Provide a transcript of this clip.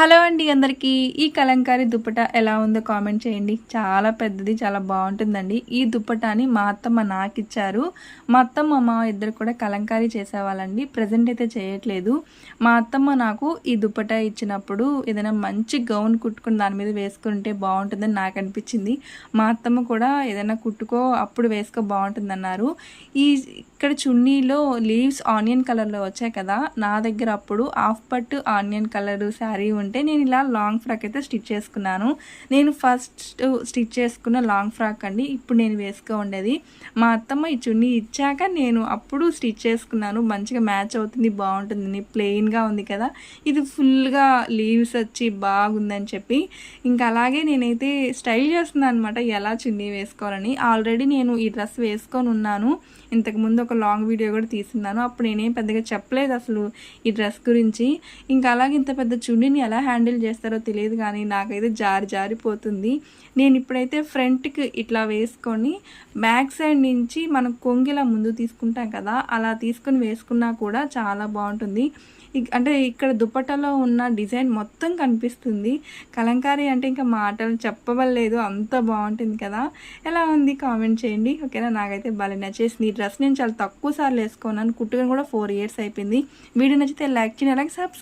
Hello అండి అందరికీ. ఈ కలంకారీ దుప్పట ఎలా ఉందో కామెంట్ చేయండి. చాలా పెద్దది చాలా బాగుంటుందండి. ఈ దుప్పటాని మా అత్తమ్మ నాకు ఇచ్చారు మా అత్తమ్మ మా ఇద్దరు కూడా కలంకారీ చేసేవాళ్ళండి. ప్రజెంట్ అయితే చేయట్లేదు. మా అత్తమ్మ నాకు ఈ దుప్పట ఇచ్చినప్పుడు ఏదైనా మంచి గౌన్ కుట్టుకుని దాని మీద వేసుకుంటే బాగుంటుందని నాకు అనిపించింది. మా అత్తమ్మ కూడా ఏదైనా కుట్టుకో అప్పుడు వేసుకో బాగుంటుంది అన్నారు ఈ ఇక్కడ చున్నీలో లీవ్స్ ఆనియన్ కలర్లో వచ్చాయి కదా. నా దగ్గర అప్పుడు హాఫ్ పట్టు ఆనియన్ కలర్ శారీ ఉంటే నేను ఇలా లాంగ్ ఫ్రాక్ అయితే స్టిచ్ చేసుకున్నాను. నేను ఫస్ట్ స్టిచ్ చేసుకున్న లాంగ్ ఫ్రాక్ అండి. ఇప్పుడు నేను వేసుకో ఉండేది. మా అత్తమ్మ ఈ చున్నీ ఇచ్చాక నేను అప్పుడు స్టిచ్ చేసుకున్నాను. మంచిగా మ్యాచ్ అవుతుంది బాగుంటుంది ప్లెయిన్గా ఉంది కదా. ఇది ఫుల్గా లీవ్స్ వచ్చి బాగుందని చెప్పి. ఇంకా అలాగే నేనైతే స్టైల్ చేస్తున్నాను అనమాట ఎలా చున్నీ వేసుకోవాలని. ఆల్రెడీ నేను ఈ డ్రెస్ వేసుకొని ఉన్నాను. ఇంతకుముందు ఒక లాంగ్ వీడియో కూడా తీసుకున్నాను అప్పుడు నేనేం పెద్దగా చెప్పలేదు అసలు ఈ డ్రెస్ గురించి. ఇంకా అలాగే ఇంత పెద్ద చున్నీని ఎలా హ్యాండిల్ చేస్తారో తెలియదు కానీ నాకైతే జారి జారిపోతుంది. నేను ఇప్పుడైతే ఫ్రంట్కి ఇట్లా వేసుకొని బ్యాక్ సైడ్ నుంచి మనం కొంగిలా ముందు తీసుకుంటాం కదా అలా తీసుకొని వేసుకున్నా కూడా చాలా బాగుంటుంది. అంటే ఇక్కడ దుప్పట్టలో ఉన్న డిజైన్ మొత్తం కనిపిస్తుంది. కలంకారీ అంటే ఇంకా మాటలు చెప్పవలేదు అంత బాగుంటుంది కదా. ఎలా ఉంది కామెంట్ చేయండి. ఓకేనా? నాకైతే భలే నచ్చేసింది. ఈ డ్రెస్ నేను చాలా తక్కువ సార్లు వేసుకున్నాను కుట్టుకొని కూడా ఫోర్ ఇయర్స్ అయిపోయింది. వీడియో నచ్చితే లైక్ చేయండి అలాగే సబ్స్క్రైబ్